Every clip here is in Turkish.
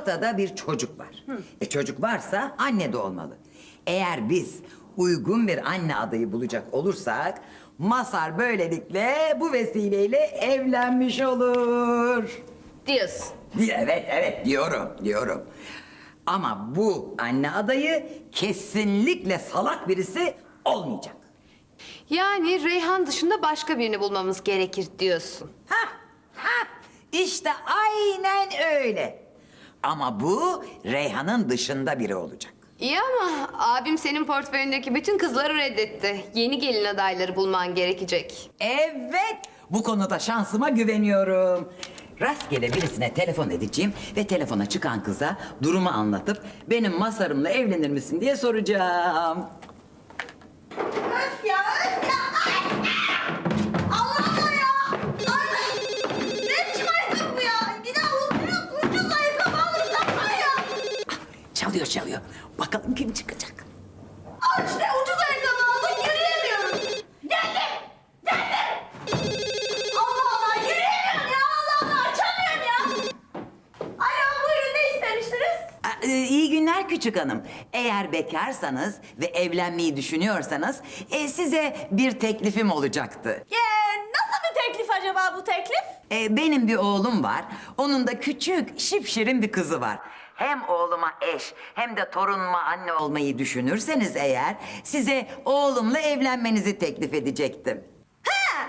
ortada bir çocuk var. E çocuk varsa anne de olmalı. Eğer biz uygun bir anne adayı bulacak olursak Masar böylelikle bu vesileyle evlenmiş olur. Diyorsun. Evet evet diyorum diyorum. Ama bu anne adayı kesinlikle salak birisi olmayacak. Yani Reyhan dışında başka birini bulmamız gerekir diyorsun. Ha ha işte aynen öyle. Ama bu Reyhan'ın dışında biri olacak. İyi ama abim senin portföyündeki bütün kızları reddetti. Yeni gelin adayları bulman gerekecek. Evet bu konuda şansıma güveniyorum. Rastgele birisine telefon edeceğim ve telefona çıkan kıza durumu anlatıp benim masarımla evlenir misin diye soracağım. İstemiştiniz? Aa, e, İyi günler küçük hanım. Eğer bekarsanız ve evlenmeyi düşünüyorsanız e, size bir teklifim olacaktı. Ee, nasıl bir teklif acaba bu teklif? E, benim bir oğlum var. Onun da küçük, şipşirin bir kızı var. Hem oğluma eş hem de torunuma anne olmayı düşünürseniz eğer size oğlumla evlenmenizi teklif edecektim. Ha!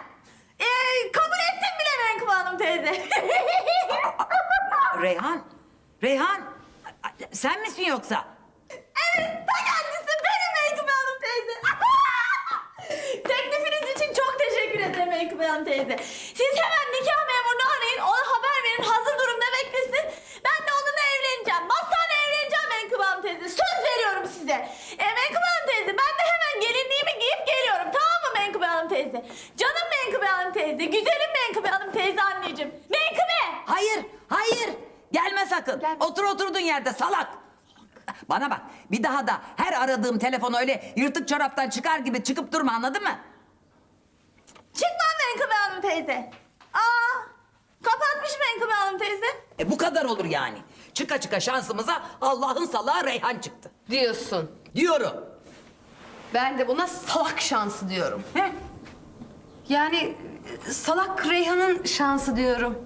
Ee, kabul ettim bile Menkıbe Hanım teyze. Reyhan, Reyhan sen misin yoksa? Evet, ta kendisi benim Menkıbe Hanım teyze. Teklifiniz için çok teşekkür ederim Menkıbe Hanım teyze. Siz hemen nikah memurunu arayın, ona haber verin, hazır durumda beklesin. Ben de onunla evleneceğim. Masayla evleneceğim Menkıbe Hanım teyze. Söz veriyorum size. E, Menkıbe Hanım teyze, ben de hemen gelinliğimi giyip geliyorum. Tamam mı Menkıbe Hanım teyze? Canım Menkıbe Hanım teyze, güzelim Menkıbe Hanım teyze anneciğim. Menkıbe! Hayır, hayır. Gelme sakın. Gelme. Otur oturduğun yerde salak. Bana bak bir daha da her aradığım telefon öyle yırtık çoraptan çıkar gibi çıkıp durma anladın mı? Çıkmam Menkıbe Hanım teyze. Aa, kapatmış Menkıbe Hanım teyze. E bu kadar olur yani. Çıka çıka şansımıza Allah'ın salağı Reyhan çıktı. Diyorsun. Diyorum. Ben de buna salak şansı diyorum. Yani e, salak Reyhan'ın şansı diyorum.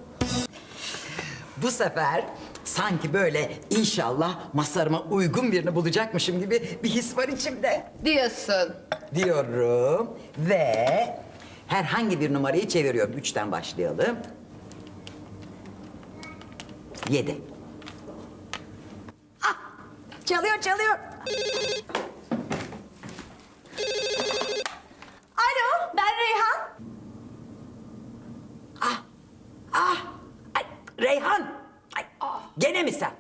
Bu sefer sanki böyle inşallah masarıma uygun birini bulacakmışım gibi bir his var içimde. Diyorsun. Diyorum ve herhangi bir numarayı çeviriyorum. Üçten başlayalım. Yedi. Ah! Çalıyor çalıyor. Alo, ben Reyhan. Ah! Ah! Ay, Reyhan! Ay, gene mi sen?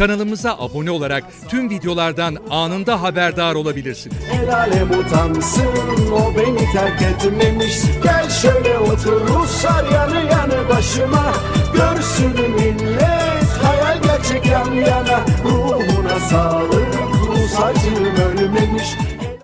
Kanalımıza abone olarak tüm videolardan anında haberdar olabilirsiniz. El alem utansın o beni terk etmemiş Gel şöyle otur Ruslar yanı yanı başıma Görsün